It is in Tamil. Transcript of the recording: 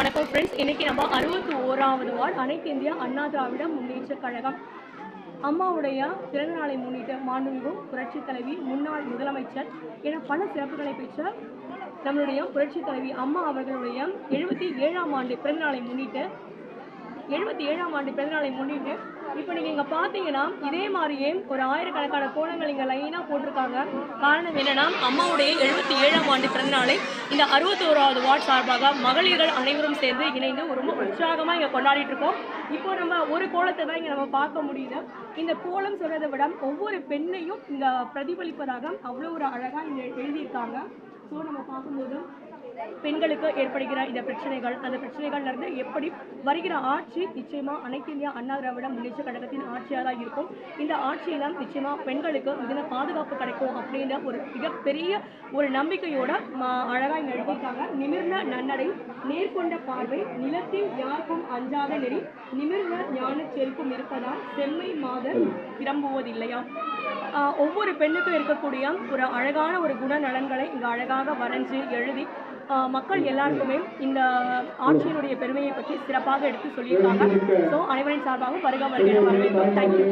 வணக்கம் ஃப்ரெண்ட்ஸ் இன்றைக்கி நம்ம அறுபத்தி ஓராவது வார்டு அனைத்து இந்தியா அண்ணா திராவிட முன்னேற்ற கழகம். அம்மாவுடைய பிறந்த நாளை முன்னிட்டு மாண்புமிகு புரட்சித் தலைவி முன்னாள் முதலமைச்சர் என பல சிறப்புகளை பெற்ற நம்மளுடைய புரட்சித் தலைவி அம்மா அவர்களுடைய எழுபத்தி ஏழாம் ஆண்டு பிறந்த நாளை முன்னிட்டு எழுபத்தி ஏழாம் ஆண்டு பிறந்தநாளை முன்னிட்டு இப்போ இங்கே பார்த்தீங்கன்னா இதே மாதிரியே ஒரு ஆயிரக்கணக்கான கோலங்கள் இங்கே லைனாக போட்டிருக்காங்க. காரணம் என்னன்னா அம்மாவுடைய எழுபத்தி ஏழாம் ஆண்டு பிறந்தநாளை இந்த அறுபத்தோராவது வார்டு சார்பாக மகளிர்கள் அனைவரும் சேர்ந்து இணைந்து ரொம்ப உற்சாகமாக இங்கே கொண்டாடிட்டு இருக்கோம். இப்போ நம்ம ஒரு கோலத்தை தான் இங்கே நம்ம பார்க்க முடியுது. இந்த கோலம் சொல்றதை விட ஒவ்வொரு பெண்ணையும் இங்கே பிரதிபலிப்பதாக அவ்வளோ ஒரு அழகாக இங்கே எழுதியிருக்காங்க. ஸோ நம்ம பார்க்கும்போது பெண்களுக்கு ஏற்படுகிற இந்த பிரச்சனைகள் அந்த பிரச்சனைகள்லேருந்து எப்படி வருகிற ஆட்சி நிச்சயமாக அனைத்து இந்தியா அண்ணா திராவிட முன்னேற்ற கழகத்தின் ஆட்சியாக தான் இருக்கும். இந்த ஆட்சியெல்லாம் நிச்சயமாக பெண்களுக்கு இதுல பாதுகாப்பு கிடைக்கும் அப்படின்ற ஒரு மிகப்பெரிய ஒரு நம்பிக்கையோட அழகாக அழகா எழுதியிருக்காங்க. நிமிர்ந்த நன்னடை நேர்கொண்ட பார்வை நிலத்தில் யாருக்கும் அஞ்சாத நெறி நிமிர்ந்த ஞான செருப்பும் இருப்பதால் செம்மை மாதர் விரும்புவதில்லையா? ஆஹ் ஒவ்வொரு பெண்ணுக்கும் இருக்கக்கூடிய ஒரு அழகான ஒரு குணநலன்களை இங்கே அழகாக வரைஞ்சு எழுதி மக்கள் எல்லாருக்குமே இந்த ஆட்சியினுடைய பெருமையை பற்றி சிறப்பாக எடுத்து சொல்லியிருக்காங்க. ஸோ அனைவரின் சார்பாகவும் வருக வருகிற வரவேற்பு தேங்க்யூ